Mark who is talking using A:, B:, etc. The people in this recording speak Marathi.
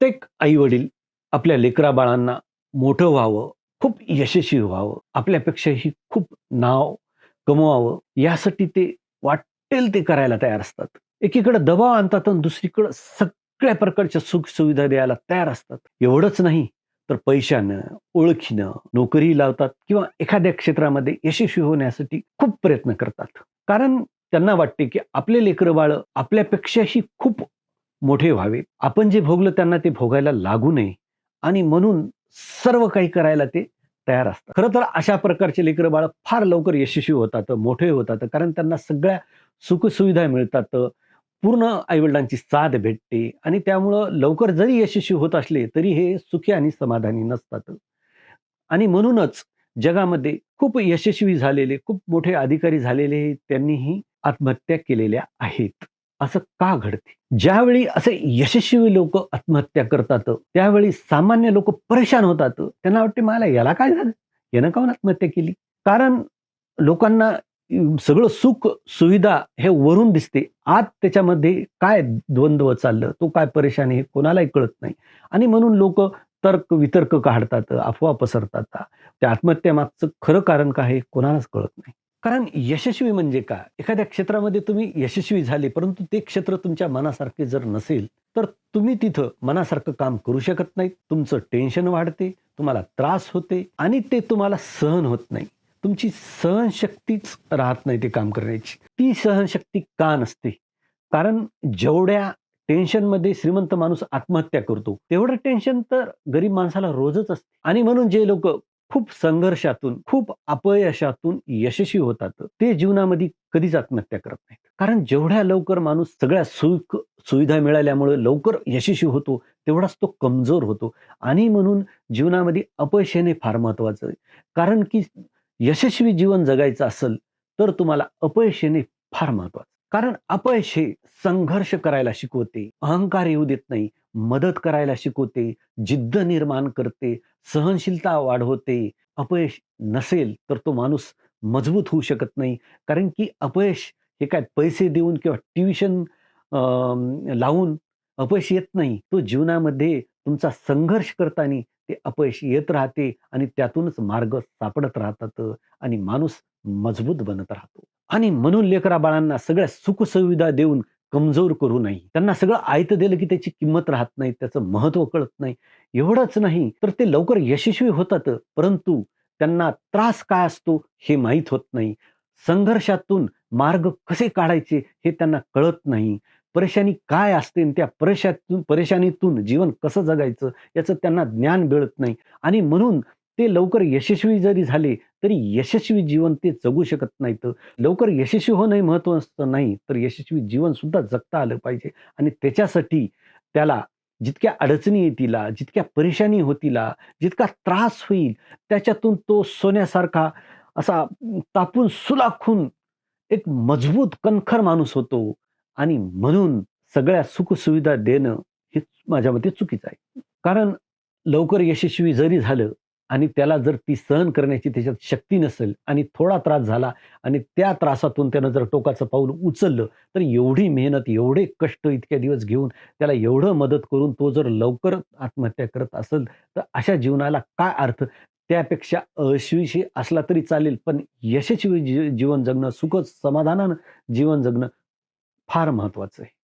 A: प्रत्येक आई-वडील आपल्या लेकरा-बाळांना मोठं व्हावं, खूप यशस्वी व्हावं, आपल्यापेक्षाही खूप नाव कमवावं, यासाठी ते वाटेल ते करायला तयार असतात. एकीकडे दबाव आणतात आणि दुसरीकडे सगळ्या प्रकारच्या सुख-सुविधा द्यायला तयार असतात. एवढंच नाही, तर पैशानं, ओळखीनं नोकरी लावतात किंवा एखाद्या क्षेत्रामध्ये यशस्वी होण्यासाठी खूप प्रयत्न करतात. कारण त्यांना वाटते, की आपले लेकरं बाळ आपल्यापेक्षाही खूप मोठे व्हावे आपण जे भोगलं त्यांना ते भोगायला लागू नये आणि म्हणून सर्व काही करायला ते तयार असतात. खरं तर अशा प्रकारचे लेकरं बाळ फार लवकर यशस्वी होतात, मोठे होतात. कारण त्यांना सगळ्या सुखसुविधा मिळतात. पूर्ण आईवडिलांची साथ भेटते आणि त्यामुळं लवकर जरी यशस्वी होत असले, तरी हे सुखी आणि समाधानी नसतात. आणि म्हणूनच जगामध्ये खूप यशस्वी झालेले, खूप मोठे अधिकारी झालेले त्यांनीही आत्महत्या केलेल्या आहेत. असं का घडते? ज्यावेळी असे यशस्वी लोक आत्महत्या करतात, त्यावेळी सामान्य लोक परेशान होतात. त्यांना वाटते, "मला याला काय झालं? यानं काऊन आत्महत्या केली?" कारण लोकांना सगळं सुख, सुविधा हे वरून दिसते. आत त्याच्यामध्ये काय द्वंद्व चाललं, तो काय परेशानी आहे, कोणालाही कळत नाही. आणि म्हणून लोक तर्क-वितर्क काढतात, अफवा पसरतात. त्या आत्महत्येमागचं खरं कारण काय हे कोणालाच कळत नाही. कारण यशस्वी म्हणजे काय? एखाद्या क्षेत्रामध्ये तुम्ही यशस्वी झाले, परंतु ते क्षेत्र तुमच्या मनासारखे जर नसेल, तर तुम्ही तिथं मनासारखं काम करू शकत नाही. तुमचं टेन्शन वाढते, तुम्हाला त्रास होते आणि ते तुम्हाला सहन होत नाही. तुमची सहनशक्तीच राहत नाही ते काम करण्याची. ती सहनशक्ती का नसते? कारण जेवढ्या टेन्शनमध्ये श्रीमंत माणूस आत्महत्या करतो, तेवढं टेन्शन तर गरीब माणसाला रोजच असते. आणि म्हणून जे लोक खूप संघर्षातून, खूप अपयशातून यशस्वी होतात, ते जीवनामध्ये कधीच आत्महत्या करत नाहीत. कारण जेवढ्या लवकर माणूस सगळ्या सुख सुविधा मिळाल्यामुळे लवकर यशस्वी होतो, तेवढाच तो कमजोर होतो. आणि म्हणून जीवनामध्ये अपयश येणे फार महत्वाचं आहे. कारण की यशस्वी जीवन जगायचं असेल, तर तुम्हाला अपयश येणे फार महत्वाचं. कारण अपयश हे संघर्ष करायला शिकवते, अहंकार येऊ देत नाही, मदत करायला शिकवते, जिद्द निर्माण करते, सहनशीलता वाढवते. अपयश नसेल, तर तो माणूस मजबूत होऊ शकत नाही. कारण की अपयश हे काय पैसे देऊन किंवा ट्युशन लावून अपयश येत नाही. तो जीवनामध्ये तुमचा संघर्ष करताना ते अपयश येत राहते आणि त्यातूनच मार्ग सापडत राहतात आणि माणूस मजबूत बनत राहतो. आणि म्हणून लेकरा-बाळांना सगळ्या सुखसुविधा देऊन कमजोर करू नये. त्यांना सगळं आयतं दिलं, की त्याची किंमत राहत नाही, त्याचं महत्त्व कळत नाही. एवढंच नाही, तर ते लवकर यशस्वी होतात, परंतु त्यांना त्रास काय असतो हे माहीत होत नाही. संघर्षातून मार्ग कसे काढायचे हे त्यांना कळत नाही. परेशानी काय असते त्या परेशातून परेशानीतून जीवन कसं जगायचं याचं त्यांना ज्ञान मिळत नाही. आणि म्हणून ते लवकर यशस्वी जरी झाले, तरी यशस्वी जीवन ते जगू शकत नाहीत. लवकर यशस्वी होणं महत्त्वाचं नाही, तर यशस्वी जीवन सुद्धा जगता आलं पाहिजे. आणि त्याच्यासाठी त्याला जितक्या अडचणी येतील, जितक्या परेशानी होतील, जितका त्रास होईल, त्याच्यातून तो सोन्यासारखा असा तापून सुलाखून एक मजबूत कणखर माणूस होतो. आणि म्हणून सगळ्या सुखसुविधा देणं हे माझ्या मते चुकीचं आहे. कारण लवकर यशस्वी जरी झालं आणि त्याला जर ती सहन करण्याची त्याच्यात शक्ती नसेल आणि थोडा त्रास झाला आणि त्या त्रासातून त्यानं जर टोकाचं पाऊल उचललं, तर एवढी मेहनत, एवढे कष्ट इतक्या दिवस घेऊन त्याला एवढं मदत करून तो जर लवकर आत्महत्या करत असेल, तर अशा जीवनाला काय अर्थ? त्यापेक्षा अयशस्वी असला तरी चालेल, पण यशस्वी जी जीवन जगणं, सुख समाधानानं जीवन जगणं फार महत्वाचं आहे.